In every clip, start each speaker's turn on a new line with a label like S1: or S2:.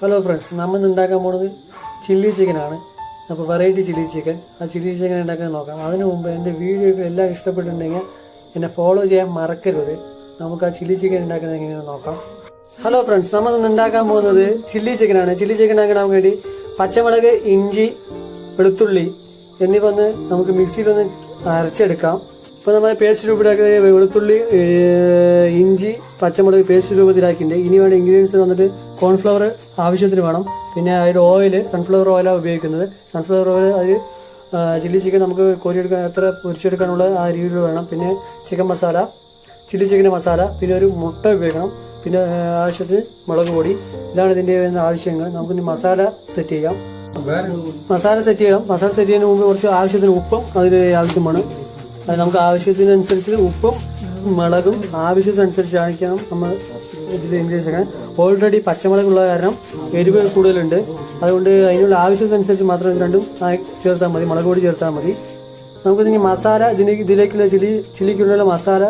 S1: Hello friends നമ്മൾ ഇന്ന് ഉണ്ടാക്കാൻ പോണത് ചില്ലി ചിക്കനാണ് അപ്പോൾ വെറൈറ്റി ചില്ലി ചിക്കൻ ആ ചില്ലി ചിക്കൻ ഉണ്ടാക്കാൻ നോക്കാം. അതിനു മുമ്പ് എന്റെ വീഡിയോ എല്ലാം ഇഷ്ടപ്പെട്ടിട്ടുണ്ടെങ്കിൽ എന്നെ ഫോളോ ചെയ്യാൻ മറക്കരുത്. നമുക്ക് ആ ചില്ലി ചിക്കൻ ഉണ്ടാക്കുന്നത് എങ്ങനെയാണെന്ന് നോക്കാം. ഹലോ ഫ്രണ്ട്സ് നമ്മൾ ഇന്ന് ഉണ്ടാക്കാൻ പോകുന്നത് ചില്ലി ചിക്കനാണ് ചില്ലി ചിക്കൻ ഉണ്ടാക്കാൻ വേണ്ടി പച്ചമുളക് ഇഞ്ചി വെളുത്തുള്ളി എന്നിവ ഒന്ന് നമുക്ക് മിക്സിയിലൊന്ന് അരച്ചെടുക്കാം. ഇപ്പോൾ നമ്മൾ പേസ്റ്റ് രൂപത്തിലാക്കി വെളുത്തുള്ളി ഇഞ്ചി പച്ചമുളക് പേസ്റ്റ് രൂപത്തിലാക്കിയിട്ടുണ്ട്. ഇനി വേണ്ട ഇൻഗ്രീഡിയൻസ് വന്നിട്ട് കോൺഫ്ലവർ ആവശ്യത്തിന് വേണം. പിന്നെ അതിൽ ഓയിൽ സൺഫ്ലവർ ഓയിലാണ് ഉപയോഗിക്കുന്നത്. സൺഫ്ലവർ ഓയിൽ അതിൽ ചില്ലി ചിക്കൻ നമുക്ക് കോരിയെടുക്കാൻ എത്ര പൊരിച്ചെടുക്കാനുള്ള ആ രീതിയിൽ വേണം. പിന്നെ chicken masala chilli chicken masala പിന്നെ ഒരു മുട്ട ഉപയോഗിക്കണം. പിന്നെ ആവശ്യത്തിന് മുളക് പൊടി. ഇതാണ് ഇതിന്റെ ആവശ്യങ്ങൾ. നമുക്ക് ഇനി മസാല സെറ്റ് ചെയ്യാം മസാല സെറ്റ് ചെയ്യാം. മസാല സെറ്റ് ചെയ്യുന്നതിന് മുമ്പ് കുറച്ച് ആവശ്യത്തിന് ഉപ്പും അതിന് ആവശ്യമാണ്. നമുക്ക് ആവശ്യത്തിനനുസരിച്ച് ഉപ്പും മുളകും ആവശ്യത്തിനനുസരിച്ച് ആയിരിക്കണം നമ്മൾ ഇതിൽ ഇൻഗ്രീഡിയൻസ് ഓൾറെഡി പച്ചമുളകുള്ള കാരണം എരിവ് കൂടുതലുണ്ട്. അതുകൊണ്ട് അതിനുള്ള ആവശ്യത്തിനനുസരിച്ച് മാത്രം ഇത് രണ്ടും ചേർത്താൽ മതി. മുളക് പൊടി ചേർത്താൽ മതി. നമുക്ക് ഇനി മസാല ഇതിന് ഇതിലേക്കുള്ള ചില്ലി ചില്ലിക്കുള്ള മസാല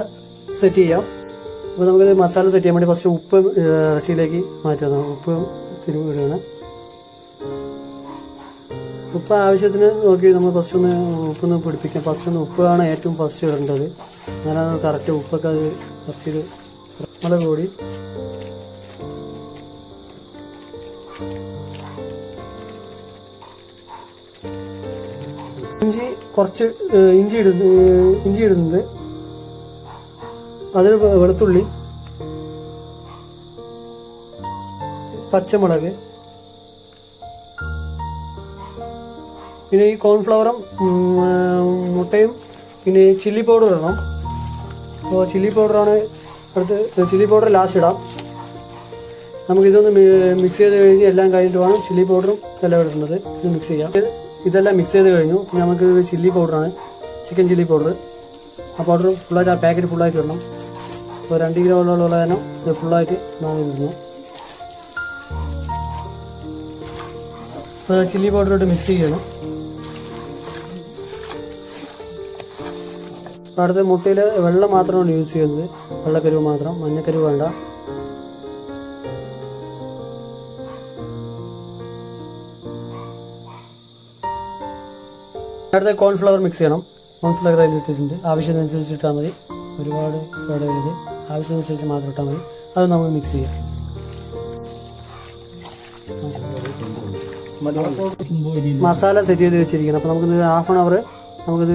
S1: സെറ്റ് ചെയ്യാം. അപ്പോൾ നമുക്ക് മസാല സെറ്റ് ചെയ്യാൻ വേണ്ടി ഫസ്റ്റ് ഉപ്പ് ഇറച്ചിയിലേക്ക് മാറ്റാം ഉപ്പ് തിരുവിടുകയാണ് ഉപ്പ് ആവശ്യത്തിന് നോക്കി നമ്മൾ ഫസ്റ്റ് ഒന്ന് ഉപ്പൊന്ന് പിടിപ്പിക്കാം. ഫസ്റ്റ് ഒന്ന് ഉപ്പാണ് ഏറ്റവും ഫസ്റ്റ് ഇടേണ്ടത്. അങ്ങനെയാണ് കറക്റ്റ് ഉപ്പൊക്കെ അത് ഫസ്റ്റ് മുളക് കൂടി. ഇഞ്ചി കുറച്ച് ഇഞ്ചി ഇടുന്നു ഇഞ്ചി ഇടുന്നത്. അതിന് വെ- വെളുത്തുള്ളി പച്ചമുളക് പിന്നെ ഈ കോൺഫ്ലവറും മുട്ടയും പിന്നെ ചില്ലി പൗഡർ ഇടണം. അപ്പോൾ ചില്ലി പൗഡറാണ് അടുത്ത് ചില്ലി പൗഡർ ലാസ്റ്റ് ഇടാം. നമുക്കിതൊന്ന് മിക്സ് ചെയ്ത് കഴിഞ്ഞ് എല്ലാം കഴിഞ്ഞിട്ട് വേണം ചില്ലി പൗഡറും എല്ലാം ഇടുന്നത്. ഇത് മിക്സ് ചെയ്യാം. ഇതെല്ലാം മിക്സ് ചെയ്ത് കഴിഞ്ഞു. പിന്നെ നമുക്ക് ചില്ലി പൗഡറാണ് ചിക്കൻ ചില്ലി പൗഡർ ആ പൗഡർ ഫുള്ളായിട്ട് ആ പാക്കറ്റ് ഫുള്ളായിട്ട് ഇടണം. അപ്പോൾ രണ്ട് കിലോ ഉള്ള തന്നെ ഇത് ഫുള്ളായിട്ട് നാളെ ഇടുന്നു അപ്പോൾ ചില്ലി പൗഡറായിട്ട് മിക്സ് ചെയ്യണം. അടുത്ത മുട്ടിയിൽ വെള്ളം മാത്രമാണ് യൂസ് ചെയ്യുന്നത്. വെള്ളക്കരുവ് മാത്രം. മഞ്ഞക്കരുവ് വേണ്ട. അടുത്ത കോൺഫ്ലവർ മിക്സ് ചെയ്യണം. കോൺഫ്ലവർ അതിൽ ഇട്ടിട്ടുണ്ട്. ആവശ്യത്തിനനുസരിച്ച് ഇട്ടാൽ മതി. ഒരുപാട് ഇടരുത് ആവശ്യത്തിനനുസരിച്ച് മാത്രം ഇട്ടാൽ മതി. അത് നമ്മൾ മിക്സ് ചെയ്യാം. മസാല സെറ്റ് ചെയ്ത് വെച്ചിരിക്കണം. അപ്പോൾ നമുക്ക് ഹാഫ് ആൻ അവർ നമുക്കിത്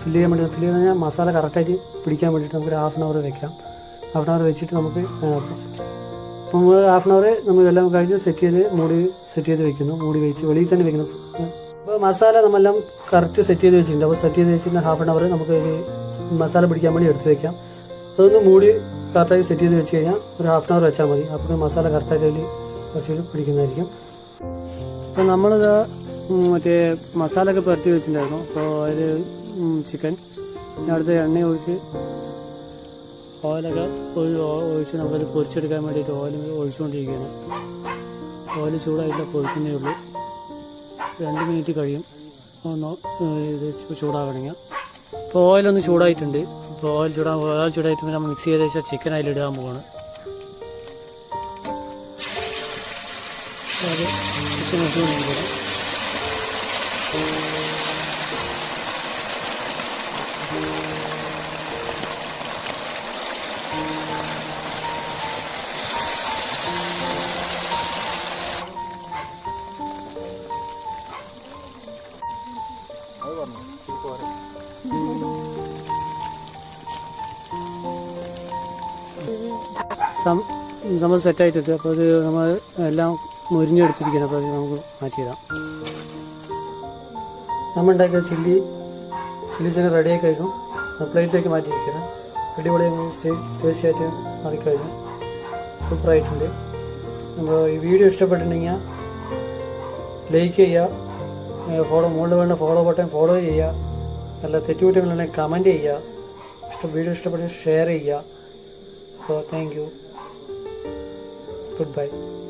S1: ഫില്ല് ചെയ്യാൻ വേണ്ടി ഫില്ല് ചെയ്ത് കഴിഞ്ഞാൽ മസാല കറക്റ്റായിട്ട് പിടിക്കാൻ വേണ്ടിയിട്ട് നമുക്ക് ഹാഫ് ആൻ അവർ വെക്കാം. ഹാഫ് ആൻ അവർ വെച്ചിട്ട് നമുക്ക് അപ്പം ഹാഫ് ആൻ അവർ നമ്മൾ ഇതെല്ലാം കഴിഞ്ഞ് സെറ്റ് ചെയ്ത് മൂടി സെറ്റ് ചെയ്ത് വെക്കുന്നു. മൂടി വെച്ച് വെളിയിൽ തന്നെ വെക്കുന്നു. അപ്പോൾ മസാല നമ്മളെല്ലാം കറക്റ്റ് സെറ്റ് ചെയ്ത് വെച്ചിട്ടുണ്ട്. അപ്പോൾ സെറ്റ് ചെയ്ത് വെച്ചിട്ട് ഹാഫ് ആൻ അവർ നമുക്ക് മസാല പിടിക്കാൻ വേണ്ടി എടുത്ത് വെക്കാം. അതൊന്ന് മൂടി കറക്റ്റായി സെറ്റ് ചെയ്ത് വെച്ച് കഴിഞ്ഞാൽ ഒരു ഹാഫ് ആൻ അവർ വെച്ചാൽ മതി. അപ്പോൾ മസാല കറക്റ്റായിട്ട് അതിൽ കുറച്ച് പിടിക്കുന്നതായിരിക്കും. അപ്പോൾ നമ്മളിത് മറ്റേ മസാല ഒക്കെ പുരട്ടി വെച്ചിട്ടുണ്ടായിരുന്നു. അപ്പോൾ അതിൽ ചിക്കൻ അവിടുത്തെ എണ്ണ ഒഴിച്ച് ഓയിലൊക്കെ ഒഴിച്ച് നമുക്കത് പൊരിച്ചെടുക്കാൻ വേണ്ടിയിട്ട് ഓയിൽ ഒഴിച്ചുകൊണ്ടിരിക്കുകയാണ്. ഓയിൽ ചൂടായിട്ട് പൊരിക്കുന്നേ ഉള്ളൂ. രണ്ട് മിനിറ്റ് കഴിയും. ഒന്ന് ഇത് ചൂടാകണമെങ്കിൽ ഇപ്പോൾ ഓയിലൊന്ന് ചൂടായിട്ടുണ്ട്. ഇപ്പോൾ ഓയിൽ ചൂടാ ഓയിൽ ചൂടായിട്ട് നമ്മൾ മിക്സ് ചെയ്ത് വെച്ചാൽ ചിക്കൻ അതിലിടാൻ പോവാണ്. ചിക്കൻ ഇട്ടുകൊണ്ടിരിക്കണം നമ്മൾ സെറ്റായിട്ടുണ്ട് അപ്പോൾ അത് നമ്മൾ എല്ലാം മുരിഞ്ഞെടുത്തിരിക്കണം അപ്പോൾ അത് നമുക്ക് മാറ്റിയിടാം. നമ്മൾ ഉണ്ടാക്കിയ ചില്ലി ചില്ലി ചിക്കൻ റെഡിയായി കഴിഞ്ഞു പ്ലേറ്റിലേക്ക് മാറ്റിയിരിക്കണം അടിപൊളി ടേസ്റ്റിയായിട്ട് മാറിക്കഴിഞ്ഞു. സൂപ്പറായിട്ടുണ്ട്. അപ്പോൾ ഈ വീഡിയോ ഇഷ്ടപ്പെട്ടിട്ടുണ്ടെങ്കിൽ ലൈക്ക് ചെയ്യുക. ഫോളോ മുകളിൽ വേണ്ട ഫോളോ ബട്ടൺ ഫോളോ ചെയ്യുക. നല്ല തെറ്റുകുറ്റങ്ങളുണ്ടെങ്കിൽ കമന്റ് ചെയ്യുക. ഇഷ്ടം വീഡിയോ ഇഷ്ടപ്പെട്ട് ഷെയർ ചെയ്യുക. So, thank you. Goodbye.